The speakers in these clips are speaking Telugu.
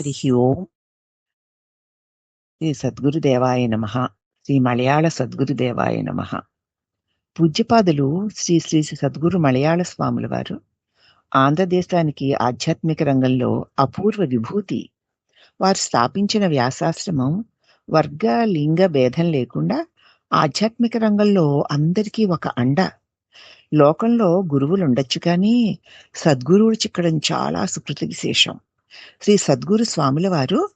హరి ఓం శ్రీ సద్గురుదేవాయ నమ శ్రీ మలయాళ సద్గురుదేవాయ నమ పూజ్యపాదులు శ్రీ శ్రీ సద్గురు మలయాళ స్వాముల వారు ఆంధ్రదేశానికి ఆధ్యాత్మిక రంగంలో అపూర్వ విభూతి. వారు స్థాపించిన వ్యాసాశ్రమం వర్గ లింగ భేదం లేకుండా ఆధ్యాత్మిక రంగంలో అందరికీ ఒక అండ. లోకంలో గురువులు ఉండొచ్చు కానీ సద్గురువులు చిక్కడం చాలా సుకృతి విశేషం. శ్రీ సద్గురు స్వాముల వారు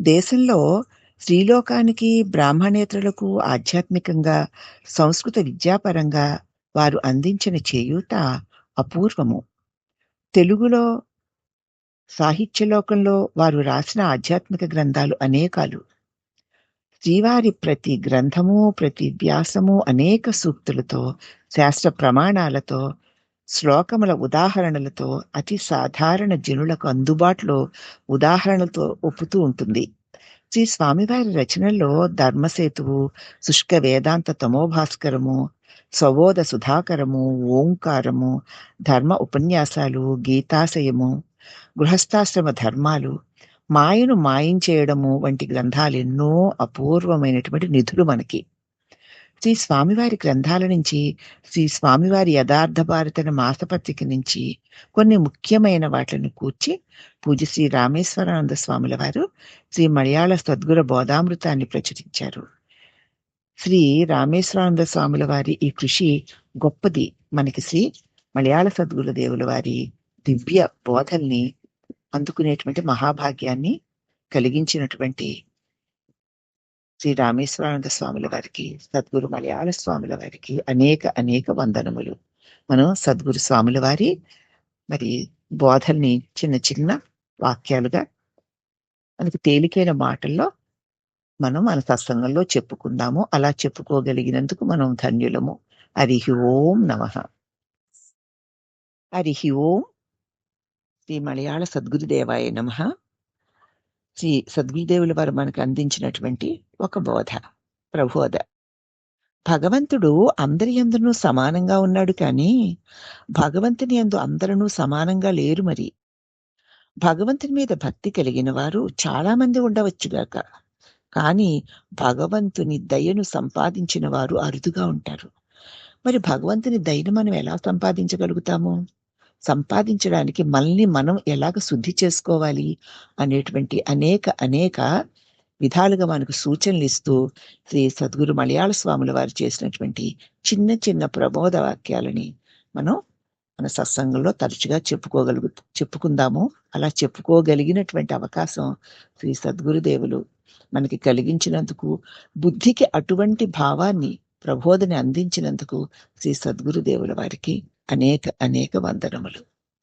దేశంలో శ్రీలోకానికి బ్రాహ్మణేతరులకు ఆధ్యాత్మికంగా సంస్కృత విద్యాపరంగా వారు అందించిన చేయూత అపూర్వము. తెలుగులో సాహిత్యలోకంలో వారు రాసిన ఆధ్యాత్మిక గ్రంథాలు అనేకాలు. శ్రీవారి ప్రతి గ్రంథము ప్రతి వ్యాసము అనేక సూక్తులతో శాస్త్ర ప్రమాణాలతో శ్లోకముల ఉదాహరణలతో అతి సాధారణ జనులకు అందుబాటులో ఉదాహరణలతో ఒప్పుతూ ఉంటుంది. శ్రీ స్వామివారి రచనల్లో ధర్మసేతువు శుష్క వేదాంత తమోభాస్కరము స్వబోధ సుధాకరము ఓంకారము ధర్మ ఉపన్యాసాలు గీతాశయము గృహస్థాశ్రమ ధర్మాలు మాయను మాయం చేయడము వంటి గ్రంథాలు ఎన్నో అపూర్వమైనటువంటి నిధులు మనకి. శ్రీ స్వామివారి గ్రంథాల నుంచి శ్రీ స్వామివారి యథార్థ భారతన మాసపత్రిక నుంచి కొన్ని ముఖ్యమైన వాటిని కూర్చి పూజ శ్రీ రామేశ్వరానంద స్వాముల వారు శ్రీ మలయాళ సద్గుర బోధామృతాన్ని ప్రచురించారు. శ్రీ రామేశ్వరానంద స్వాముల వారి ఈ కృషి గొప్పది. మనకి శ్రీ మలయాళ సద్గురు దేవుల వారి దివ్య బోధల్ని అందుకునేటువంటి మహాభాగ్యాన్ని కలిగించినటువంటి శ్రీ రామేశ్వరానంద స్వాముల వారికి సద్గురు మలయాళ స్వాముల వారికి అనేక అనేక వందనములు. మనం సద్గురు స్వాముల వారి మరి బోధల్ని చిన్న చిన్న వాక్యాలుగా మనకి తేలికైన మాటల్లో మనం మన సత్సంగంలో చెప్పుకుందాము. అలా చెప్పుకోగలిగినందుకు మనం ధన్యులము. హరి ఓం నమ. హరి ఓం. శ్రీ మలయాళ సద్గురుదేవాయ నమ. శ్రీ సద్గురుదేవుల వారు మనకు అందించినటువంటి ఒక బోధ ప్రబోధ. భగవంతుడు అందరి ఎందునూ సమానంగా ఉన్నాడు కానీ భగవంతుని ఎందు అందరూ సమానంగా లేరు మరి. భగవంతుని మీద భక్తి కలిగిన వారు చాలా మంది ఉండవచ్చుగాక కానీ భగవంతుని దయను సంపాదించిన వారు అరుదుగా ఉంటారు. మరి భగవంతుని దయను మనం ఎలా సంపాదించగలుగుతాము? సంపాదించడానికి మనల్ని మనం ఎలాగ శుద్ధి చేసుకోవాలి అనేటువంటి అనేక అనేక విధాలుగా మనకు సూచనలు ఇస్తూ శ్రీ సద్గురు మలయాళ స్వాముల వారు చేసినటువంటి చిన్న చిన్న ప్రబోధ వాక్యాలని మనం మన సత్సంగంలో తరచుగా చెప్పుకోగలుగు చెప్పుకుందాము. అలా చెప్పుకోగలిగినటువంటి అవకాశం శ్రీ సద్గురుదేవులు మనకి కలిగించినందుకు బుద్ధికి అటువంటి భావాన్ని ప్రబోధని అందించినందుకు శ్రీ సద్గురుదేవుల వారికి అనేక అనేక వందనములు.